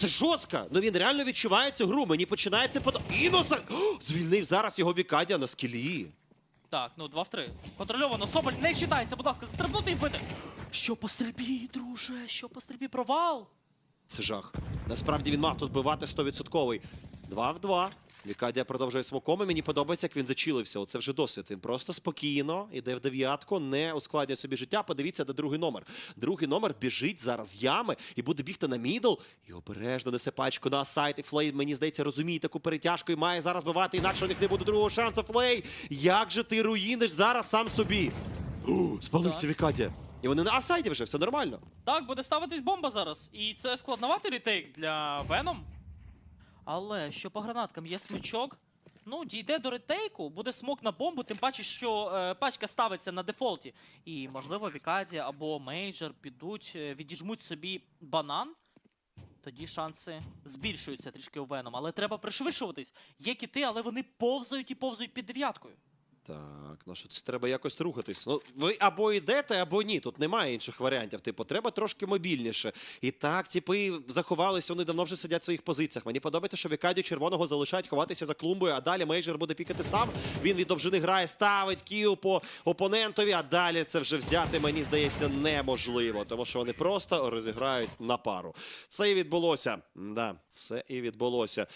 Це жорстко. Ну він реально відчуває цю гру. Мені починається под... Іносер! Звільнив зараз його вікадя на скілі. Так, ну два в три. Контрольовано. Соболь не считається, будь ласка, застрибнути і бити. Що по стрільбі, друже? Що по стрільбі? Провал? Це жах. Насправді він мав тут бивати 100%. 2 в два. Лікадія продовжує смоком, і мені подобається, як він зачилився. Оце вже досвід. Він просто спокійно іде в дев'ятку, не ускладнює собі життя. Подивіться, де другий номер. Другий номер біжить зараз ями і буде бігти на мідл. І обережно несе пачку на сайт. І Флей, мені здається, розуміє таку перетяжку і має зараз бивати, інакше у них не буде другого шансу. Флей, як же ти руїниш зараз сам собі? Спалився Вікадія. І вони на асайді вже все нормально. Так, буде ставитись бомба зараз. І це складнувати ретейк для Веном. Але що по гранаткам є смичок. Ну, дійде до ретейку, буде смок на бомбу, тим паче, що е, пачка ставиться на дефолті. І, можливо, Вікадія або Мейджор підуть, е, відіжмуть собі банан. Тоді шанси збільшуються трішки у Веном. Але треба пришвидшуватись. Є кіти, але вони повзають і повзають під дев'яткою. Так, ну що це треба якось рухатись. Ну, ви або йдете, або ні. Тут немає інших варіантів. Типу, треба трошки мобільніше. І так, типи заховалися, вони давно вже сидять в своїх позиціях. Мені подобається, що Вікаді червоного залишають ховатися за клумбою, а далі мейджор буде пікати сам. Він від довжини грає, ставить кіл по опонентові, а далі це вже взяти, мені здається, неможливо, тому що вони просто розіграють на пару. Це і відбулося. Да, це і відбулося.